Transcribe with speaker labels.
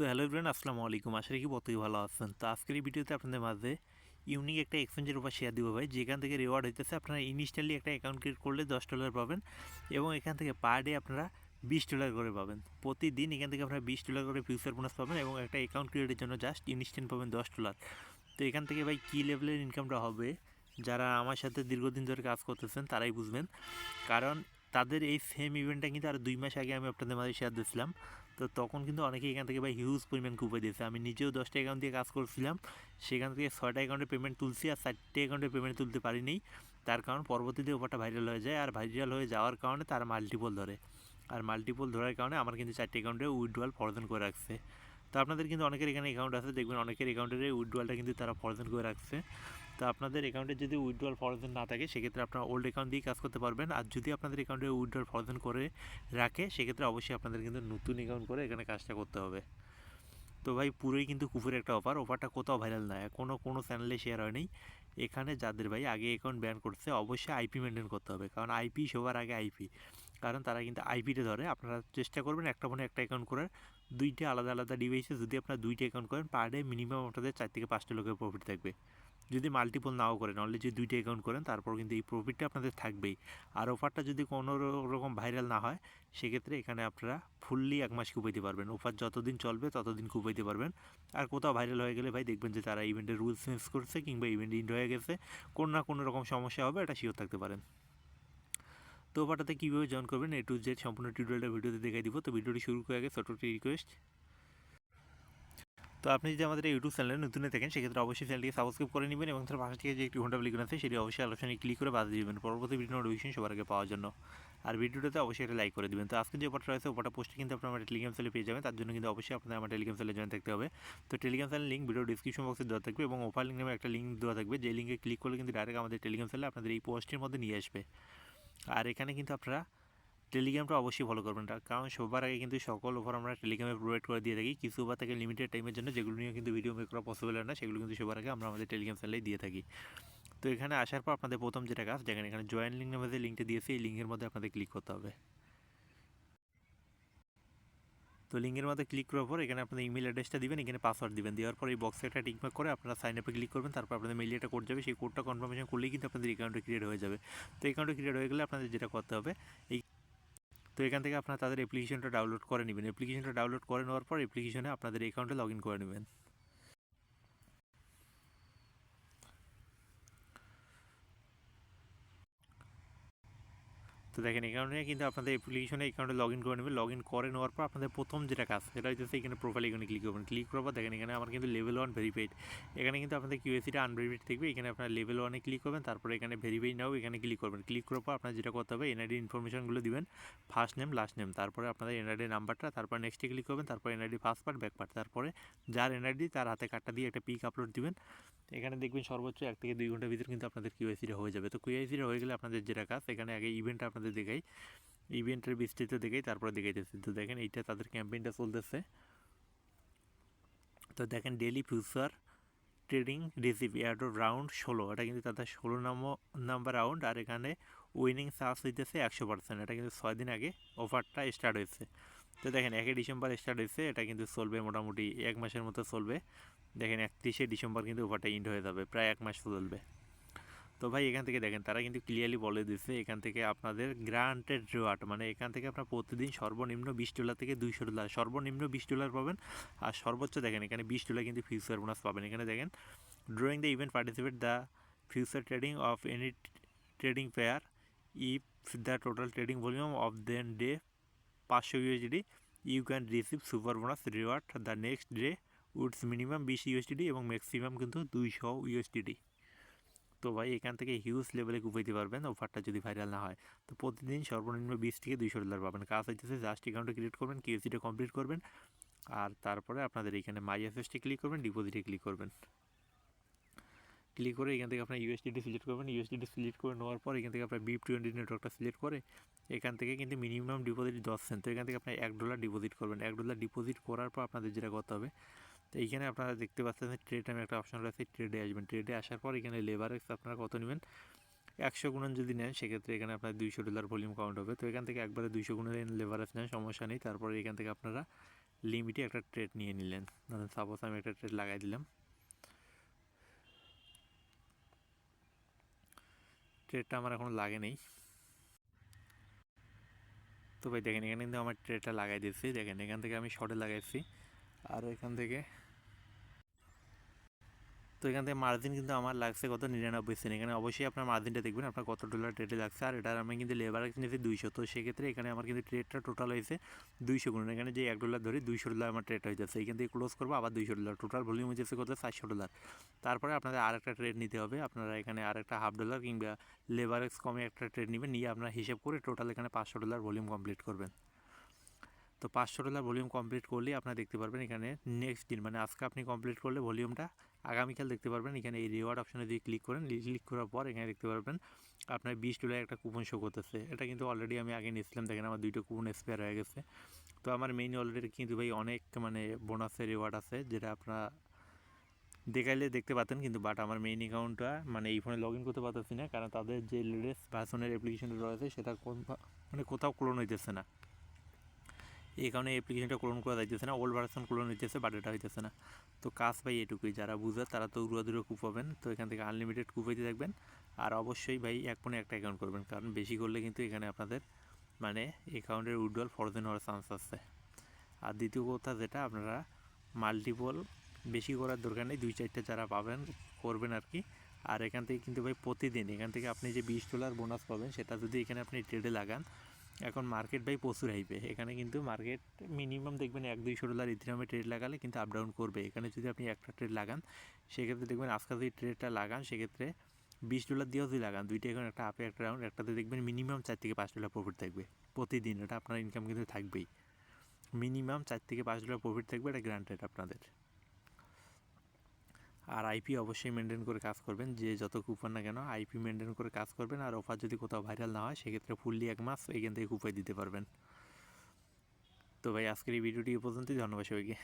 Speaker 1: তো hello friend আসসালামু আলাইকুম। আশা রাখি প্রত্যেকে ভালো আছেন। তো আজকের এই ভিডিওতে আপনাদের মাঝে ইউনিক একটা এক্সচেঞ্জের উপর শেয়ার দিব ভাই। যেখান থেকে রিওয়ার্ড হইতেছে, আপনারা ইনিশিয়ালি একটা অ্যাকাউন্ট ক্রিয়েট করলে দশ ডলার পাবেন এবং এখান থেকে পার ডে আপনারা বিশ ডলার করে পাবেন। প্রতিদিন এখান থেকে আপনারা বিশ ডলার করে ফিউচার বোনাস পাবেন এবং একটা অ্যাকাউন্ট ক্রিয়েটের জন্য জাস্ট ইনস্ট্যান্ট পাবেন দশ ডলার তো এখান থেকে ভাই কী লেভেলের ইনকামটা হবে, যারা আমার সাথে দীর্ঘদিন ধরে কাজ করতেছেন, তারাই বুঝবেন। কারণ তাদের এই সেম ইভেন্টটা কিন্তু আর দুই মাস আগে আমি আপনাদের মাঝে শেয়ার দিয়েছিলাম। তো তখন কিন্তু অনেকেই এখান থেকে ভাই হিউজ পরিমাণ কুপে দিয়েছে। আমি নিজেও দশটা অ্যাকাউন্ট দিয়ে কাজ করছিলাম। সেখান থেকে ছয়টা অ্যাকাউন্টে পেমেন্ট তুলছি আর চারটে অ্যাকাউন্টে পেমেন্ট তুলতে পারিনি। তার কারণ পরবর্তীতে ওপারটা ভাইরাল হয়ে যায়। আর ভাইরাল হয়ে যাওয়ার কারণে তারা মাল্টিপল ধরে। আর মাল্টিপল ধরার কারণে আমার কিন্তু চারটে অ্যাকাউন্টে উইথড্রয়াল ফরজেন করে রাখছে। তো আপনাদের কিন্তু অনেকের এখানে অ্যাকাউন্ট আছে। দেখবেন অনেকের অ্যাকাউন্টের উইথড্রয়ালটা কিন্তু তারা ফরজেন করে রাখছে। তো আপনাদের অ্যাকাউন্টে যদি উইথড্রয়াল ফরজেন না থাকে, সেক্ষেত্রে আপনারা ওল্ড অ্যাকাউন্ট দিয়ে কাজ করতে পারবেন। আর যদি আপনাদের অ্যাকাউন্টে উইথড্রয়াল ফরজেন করে রাখে, সেক্ষেত্রে অবশ্যই আপনাদের কিন্তু নতুন অ্যাকাউন্ট করে এখানে কাজটা করতে হবে। তো ভাই, পুরোই কিন্তু কুফুরের একটা অফার অফারটা কোথাও ভাইরাল না। কোনো কোনো চ্যানেলে শেয়ার হয়নি। এখানে যাদের ভাই আগে অ্যাকাউন্ট ব্যান করছে, অবশ্যই আইপি মেনটেন করতে হবে। কারণ আইপি সবার আগে আইপি কারণ তারা কিন্তু আইপিটা ধরে। আপনারা চেষ্টা করবেন একটা ফোনে একটা অ্যাকাউন্ট করার। দুইটা আলাদা আলাদা ডিভাইসে যদি আপনারা দুইটা অ্যাকাউন্ট করেন পার ডে মিনিমাম আপনাদের চার থেকে পাঁচটা লোকের প্রফিট থাকবে। যদি মাল্টিপল নাও করেন অলরেডি যদি দুইটা অ্যাকাউন্ট করেন, তারপর কিন্তু এই প্রফিটটা আপনাদের থাকবেই। আর অফারটা যদি কোনো রকম ভাইরাল না হয়, সেক্ষেত্রে এখানে আপনারা ফুললি এক মাস কুপাইতে পারবেন। অফার যতদিন চলবে, ততদিন কুপাইতে পারবেন। আর কোথাও ভাইরাল হয়ে গেলে ভাই, দেখবেন যে তারা ইভেন্টের রুলস চেঞ্জ করছে কিংবা ইভেন্ট ইন্ড হয়ে গেছে। কোনো না কোনো রকম সমস্যা হবে, এটা শিওর থাকতে পারেন। তো ওপারটাতে কীভাবে জয়েন করবেন এ টু জেড সম্পূর্ণ টিউটোরিয়ালটা ভিডিওতে দেখাই দিব। তো ভিডিওটি শুরু করে আগে ছোটো রিকোয়েস্ট তো আপনি যদি আমাদের ইউটিউব চ্যানেলে নতুন থাকেন, সেক্ষেত্রে অবশ্যই চ্যানেলটিকে সাবস্ক্রাইব করে নেবেন এবং তার পাশে থেকে যে একটি ঘণ্টা লিখন আছে, সেটি অবশ্যই আলোচনায় ক্লিক করে বাদ দিবেন। পরবর্তী ভিডিও নোটিফিকেশন সবার আগে পাওয়ার জন্য। আর ভিডিওটাতে অবশ্যই একটা লাইক করে দিবেন। তো আজকে যে অফারটা রয়েছে ওটা পোস্টে কিন্তু আপনার আমার টেলিগ্রাম চ্যানেলে পেয়ে যাবেন। তার জন্য কিন্তু অবশ্যই আপনাদের আমার টেলিগ্রাম চ্যানেলে জয়েন থাকতে হবে। তো Telegram channel link video description box দেওয়া থাকবে এবং অফার লিঙ্ক নামে একটা লিঙ্ক দেওয়া থাকবে। যে লিঙ্কে ক্লিক করলে কিন্তু ডাইরেক্ট আমাদের টেলিগ্রাম চ্যানেলে আপনাদের এই পোস্টের মধ্যে নিয়ে আসবে। আর এখানে কিন্তু আপনারা টেলিগ্রামটা অবশ্যই ফলো করবেন। কারণ সবার আগে কিন্তু সকল ওভার আমরা টেলিগ্রামে প্রোভাইড করে দিয়ে থাকি। কিছু বা থেকে লিমিটেড টাইমের জন্য যেগুলো নিয়ে কিন্তু ভিডিও মেক করা পসিবল হয় না, সেগুলো কিন্তু সবার আগে আমরা আমাদের টেলিগ্রাম চ্যানেলেই দিয়ে থাকি। তো এখানে আসার পর আপনাদের প্রথম যেটা কাজ, যেখানে এখানে জয়েন লিঙ্ক নামে যে লিঙ্কটা দিয়েছে, এই লিঙ্কের মধ্যে আপনাদের ক্লিক করতে হবে। তো লিঙ্কের মধ্যে ক্লিক করার পর এখানে আপনাদের ইমেল অ্যাড্রেসটা দিবেন, এখানে পাসওয়ার্ড দিবেন। দেওয়ার পর এই বক্সে একটা টিকমার্ক করে আপনারা সাইন আপে ক্লিক করবেন, তারপর আপনাদের মেইলে একটা কোড যাবে। সেই কোডটা কনফার্মেশন করলেই কিন্তু আপনাদের অ্যাকাউন্টটা ক্রিয়েট হয়ে যাবে। তো অ্যাকাউন্টটা ক্রিয়েট হয়ে গেলে আপনাদের যেটা করতে হবে, এই তো এখান থেকে আপনারা তাদের অ্যাপ্লিকেশনটা ডাউনলোড করে নেবেন। অ্যাপ্লিকেশনটা ডাউনলোড করে নেওয়ার পর অ্যাপ্লিকেশনে আপনাদের অ্যাকাউন্টে লগ ইন করে নেবেন। তো দেখেন এখানে কিন্তু আপনাদের অ্যাপ্লিকেশনে অ্যাকাউন্টে লগ ইন করে নেবেন। লগ ইন করে নেওয়ার পর আপনাদের প্রথম যেটা কাজ, সেটা হচ্ছে এখানে প্রোফাইল এখানে ক্লিক করবেন। ক্লিক করার পর দেখেন, এখানে আমার কিন্তু লেভেল ওয়ান ভেরিফাইড এখানে কিন্তু আপনাদের কিউএসিটা আনভেরিফাইড থাকবে। এখানে আপনার লেভেল ওয়ানে ক্লিক করবেন, তারপরে এখানে ভেরিফাই নাও এখানে ক্লিক করবেন। ক্লিক করার পর আপনার যেটা করতে হবে এনআইডি ইনফরমেশনগুলো দিবেন। ফার্স্ট নেম লাস্ট নেম তারপরে আপনাদের এনআইডি নাম্বারটা তারপর নেক্সটে ক্লিক করবেন, তারপর NID first part back part তারপরে যার এনআইডি তার হাতে কার্ডটা দিয়ে একটা পিক আপলোড দিবেন। এখানে দেখবেন সর্বোচ্চ এক থেকে দুই ঘণ্টার ভিতরে কিন্তু আপনাদের কিউআইসিটা হয়ে যাবে। তো কিউআইসিটা হয়ে গেলে আপনাদের যেটা কাজ, এখানে আগে ইভেন্ট আপনাদের দেখাই। ইভেন্টের বিস্তৃত দেখাই, তারপরে দেখাইতেছে। তো দেখেন এইটা তাদের ক্যাম্পেইনটা চলতেছে। তো দেখেন daily future trading receive airdrop round ষোলো। এটা কিন্তু তাদের ষোলো নম্বর নাম্বার রাউন্ড আর এখানে উইনিং চার্জ হইতেছে একশো পার্সেন্ট এটা কিন্তু ছয় দিন আগে অফারটা স্টার্ট হয়েছে। তো দেখেন একই ডিসেম্বর স্টার্ট হয়েছে, এটা কিন্তু চলবে মোটামুটি এক মাসের মতো চলবে। দেখেন একত্রিশে ডিসেম্বর কিন্তু ওভারটা ইন্ড হয়ে যাবে, প্রায় এক মাস চলবে। তো ভাই, এখান থেকে দেখেন, তারা কিন্তু ক্লিয়ারলি বলে দিচ্ছে এখান থেকে আপনাদের গ্রান্টেড রিওয়ার্ড মানে এখান থেকে আপনার প্রতিদিন সর্বনিম্ন বিশ ডলার থেকে দুইশো ডলার সর্বনিম্ন বিশ ডলার পাবেন, আর সর্বোচ্চ দেখেন, এখানে বিশ ডলার কিন্তু ফিউচার বোনাস পাবেন। এখানে দেখেন drawing the event participate the future trading of any trading pair if the total trading volume of then day পাঁচশো USD you can receive super bonus reward the next day woods minimum বিশ ইউএসডিডি এবং maximum কিন্তু দুইশো ইউএসডিডি তো ভাই, এখান থেকে huge লেভেলে কুপাইতে পারবেন অফারটা যদি ভাইরাল না হয়। তো প্রতিদিন সর্বনিম্ন বিশ থেকে দুইশো ডলার পাবেন। কাজ হইতেছে জাস্ট অ্যাকাউন্টে ক্রিয়েট করবেন কিউসিটা কমপ্লিট করবেন, আর তারপরে আপনাদের এখানে মাই এসএসটি ক্লিক করবেন ডিপোজিটে ক্লিক করবেন। ক্লিক করে এখান থেকে আপনার ইউএসডিটি সিলেক্ট করবেন। ইউএসডিটি সিলেক্ট করে নেওয়ার পর এখান থেকে আপনার বিপ টোয়েন্টি নেটওয়ার্কটা সিলেক্ট করে এখান থেকে কিন্তু মিনিমাম ডিপোজিট দশ সেন্ট তো এখান থেকে আপনার এক ডলার ডিপোজিট করবেন। এক ডলার ডিপোজিট করার পর আপনাদের যেটা করতে হবে তো এইখানে আপনারা দেখতে পাচ্ছেন ট্রেড নামে একটা অপশন রয়েছে ট্রেডে আসবেন। ট্রেডে আসার পর এখানে লেবারেক্স আপনারা কত নেবেন? একশো গুণন যদি নেন, সেক্ষেত্রে এখানে আপনার দুইশো ডলার ভলিউম কাউন্ট হবে। তো এখান থেকে একবারে দুইশো গুণের লেবারেজ নেন, সমস্যা নেই। তারপরে এখান থেকে আপনারা লিমিটে একটা ট্রেড নিয়ে নিলেন। ধরেন সাপোজ আমি একটা ট্রেড লাগাই দিলাম। ট্রেডটা আমার এখন লাগে নেই। তো ভাই দেখেন, এখানে কিন্তু আমার ট্রেডটা লাগাই দিয়েছি। দেখেন, এখান থেকে আমি শর্টে লাগাইছি। আর এখান থেকে। তো এখান থেকে মার্জিন কিন্তু আমার লাগছে কত? নিরানব্বই সেন্ট এখানে অবশ্যই আপনার মার্জিনটা দেখবেন, আপনার কত ডলার ট্রেডে লাগছে। আর এটার আমি কিন্তু লেবার কিনেছি দুইশো। তো সেক্ষেত্রে এখানে আমার কিন্তু ট্রেডটা টোটাল হয়েছে দুইশো গুণ। এখানে যে এক ডলার ধরে, দুইশো ডলার আমার ট্রেড হয়ে যাচ্ছে। এখান থেকে ক্লোজ করব, আবার দুইশো ডলার টোটাল ভলিউম হচ্ছে কত? চারশো ডলার তারপরে আপনাদের আর একটা ট্রেড নিতে হবে। আপনারা এখানে আর একটা হাফ ডলার কিংবা লেবার কমে একটা ট্রেড নেবেন। নিয়ে আপনারা হিসেব করে টোটাল এখানে পাঁচশো ডলার ভলিউম কমপ্লিট করবেন। তো পাঁচশো ডলার ভলিউম কমপ্লিট করলেই আপনারা দেখতে পারবেন এখানে নেক্সট দিন মানে আজকে আপনি কমপ্লিট করলে ভলিউমটা আগামীকাল দেখতে পারবেন। এখানে এই রিওয়ার্ড অপশানে যদি ক্লিক করেন ক্লিক করার পর এখানে দেখতে পারবেন আপনার বিশ ডলার একটা কুপন শো করতেছে। এটা কিন্তু অলরেডি আমি আগে নিয়েছিলাম, দেখেন আমার দুইটা কুপন এক্সপায়ার হয়ে গেছে। তো আমার মেইন অলরেডি কিন্তু ভাই অনেক মানে বোনাসের রিওয়ার্ড আছে, যেটা আপনারা দেখাইলে দেখতে পাতেন কিন্তু বাট আমার মেইন অ্যাকাউন্টটা মানে এই ফোনে লগ ইন করতে পারতেছি না, কারণ তাদের যে লেটেস্ট ভার্সনের অ্যাপ্লিকেশনটা রয়েছে, সেটা কোন মানে কোথাও ক্লোন হইতেছে না। এই কারণে অ্যাপ্লিকেশনটা ক্লোন করা যাইতেছে না ওল্ড ভার্সন ক্লোন হইতেছে বাট এটা হইতেছে না। তো কাজ ভাই এটুকুই, যারা বুঝে তারা তো উড়াদুড়ো কুপ পাবেন, তো এখান থেকে আনলিমিটেড কুপ হইতে থাকবেন আর অবশ্যই ভাই এক ফোনে একটা অ্যাকাউন্ট করবেন, কারণ বেশি করলে কিন্তু এখানে আপনাদের মানে অ্যাকাউন্টের উইড্রল ফরজেন হওয়ার চান্স আছে। আর দ্বিতীয় কথা যেটা, আপনারা মাল্টিপল বেশি করার দরকার নেই, দুই চারটে যারা পাবেন, করবেন আর কি। আর এখান থেকে কিন্তু ভাই প্রতিদিন, এখান থেকে আপনি যে বিশ ডলার বোনাস পাবেন, সেটা যদি এখানে আপনি ট্রেডে লাগান এখন মার্কেট ভাই প্রচুর হাইবে এখানে কিন্তু মার্কেট মিনিমাম দেখবেন এক দুইশো ডলার ইথিরামে ট্রেড লাগালে কিন্তু আপ ডাউন করবে। এখানে যদি আপনি একটা ট্রেড লাগান, সেক্ষেত্রে দেখবেন আজকাল যদি ট্রেডটা লাগান, সেক্ষেত্রে বিশ ডলার দিয়েও যদি লাগান, দুইটা এখন একটা আপে একটা রাউন্ড একটাতে দেখবেন মিনিমাম চার থেকে পাঁচ ডলার প্রফিট থাকবে প্রতিদিন। এটা আপনার ইনকাম কিন্তু থাকবেই। মিনিমাম চার থেকে পাঁচ ডলার প্রফিট থাকবে, এটা গ্রান্টেড আপনাদের। আর আইপি অবশ্যই মেনটেন করে কাজ করবেন। যে যত কুপন না কেন আইপি মেনটেন করে কাজ করবেন। আর অফার যদি কোথাও ভাইরাল না হয়, সেক্ষেত্রে ফুললি এক মাস এখান থেকে কুপাই দিতে পারবেন। তো ভাই, আজকের এই ভিডিওটি এ পর্যন্তই। ধন্যবাদ সবাইকে।